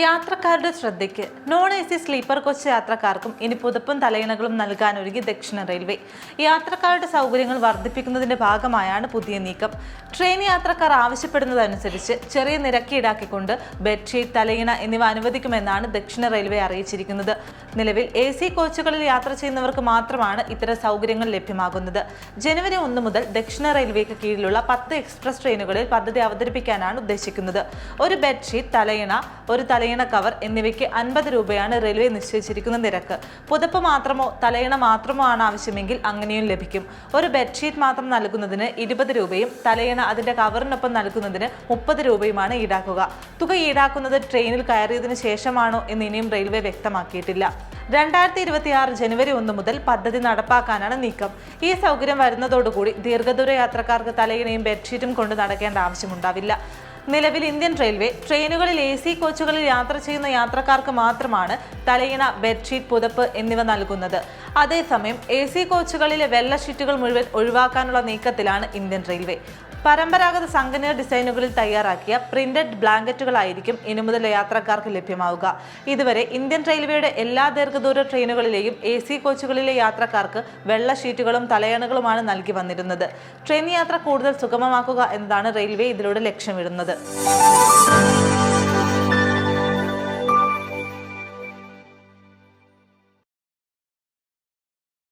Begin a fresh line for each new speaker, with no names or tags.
യാത്രക്കാരുടെ ശ്രദ്ധയ്ക്ക്. Non A C sleeper coach യാത്രക്കാർക്കും ഇനി പുതപ്പും തലയിണകളും നൽകാനൊരുങ്ങി ദക്ഷിണ റെയിൽവേ. യാത്രക്കാരുടെ സൗകര്യങ്ങൾ വർദ്ധിപ്പിക്കുന്നതിന്റെ ഭാഗമായാണ് പുതിയ നീക്കം. ട്രെയിൻ യാത്രക്കാർ ആവശ്യപ്പെടുന്നതനുസരിച്ച് ചെറിയ നിരക്ക് ഈടാക്കിക്കൊണ്ട് ബെഡ്ഷീറ്റ് തലയിണ എന്നിവ അനുവദിക്കുമെന്നാണ് ദക്ഷിണ റെയിൽവേ അറിയിച്ചിരിക്കുന്നത്. നിലവിൽ എ സി കോച്ചുകളിൽ യാത്ര ചെയ്യുന്നവർക്ക് മാത്രമാണ് ഇത്തരം സൗകര്യങ്ങൾ ലഭ്യമാകുന്നത്. ജനുവരി ഒന്ന് മുതൽ ദക്ഷിണ റെയിൽവേക്ക് കീഴിലുള്ള പത്ത് എക്സ്പ്രസ് ട്രെയിനുകളിൽ പദ്ധതി അവതരിപ്പിക്കാനാണ് ഉദ്ദേശിക്കുന്നത്. ഒരു ബെഡ്ഷീറ്റ് തലയിണ ഒരു തലയിണ കവർ എന്നിവയ്ക്ക് അൻപത് രൂപയാണ് റെയിൽവേ നിശ്ചയിച്ചിരിക്കുന്ന നിരക്ക്. പുതപ്പ് മാത്രമോ തലയിണ മാത്രമോ ആണ് ആവശ്യമെങ്കിൽ അങ്ങനെയും ലഭിക്കും. ഒരു ബെഡ്ഷീറ്റ് മാത്രം നൽകുന്നതിന് ഇരുപത് രൂപയും തലയിണ അതിന്റെ കവറിനൊപ്പം നൽകുന്നതിന് മുപ്പത് രൂപയുമാണ് ഈടാക്കുക. തുക ഈടാക്കുന്നത് ട്രെയിനിൽ കയറിയതിനു ശേഷമാണോ എന്ന് ഇനിയും റെയിൽവേ വ്യക്തമാക്കിയിട്ടില്ല. രണ്ടായിരത്തി ഇരുപത്തി ആറ് ജനുവരി ഒന്ന് മുതൽ പദ്ധതി നടപ്പാക്കാനാണ് നീക്കം. ഈ സൗകര്യം വരുന്നതോടുകൂടി ദീർഘദൂര യാത്രക്കാർക്ക് തലയിണയും ബെഡ്ഷീറ്റും കൊണ്ട് നടക്കേണ്ട ആവശ്യമുണ്ടാവില്ല. നിലവിൽ ഇന്ത്യൻ റെയിൽവേ ട്രെയിനുകളിൽ എ സി കോച്ചുകളിൽ യാത്ര ചെയ്യുന്ന യാത്രക്കാർക്ക് മാത്രമാണ് തലയിണ ബെഡ്ഷീറ്റ് പുതപ്പ് എന്നിവ നൽകുന്നത്. അതേസമയം എ സി കോച്ചുകളിലെ വെള്ള ഷീറ്റുകൾ മുഴുവൻ ഒഴിവാക്കാനുള്ള നീക്കത്തിലാണ് ഇന്ത്യൻ റെയിൽവേ. പരമ്പരാഗത സംഘനീയ ഡിസൈനുകളിൽ തയ്യാറാക്കിയ പ്രിന്റഡ് ബ്ലാങ്കറ്റുകളായിരിക്കും ഇനി മുതൽ യാത്രക്കാർക്ക് ലഭ്യമാവുക. ഇതുവരെ ഇന്ത്യൻ റെയിൽവേയുടെ എല്ലാ ദീർഘദൂര ട്രെയിനുകളിലെയും എ സി കോച്ചുകളിലെ യാത്രക്കാർക്ക് വെള്ള ഷീറ്റുകളും തലയണകളുമാണ് നൽകി വന്നിരുന്നത്. ട്രെയിൻ യാത്ര കൂടുതൽ സുഗമമാക്കുക എന്നതാണ് റെയിൽവേ ഇതിലൂടെ ലക്ഷ്യമിടുന്നത്.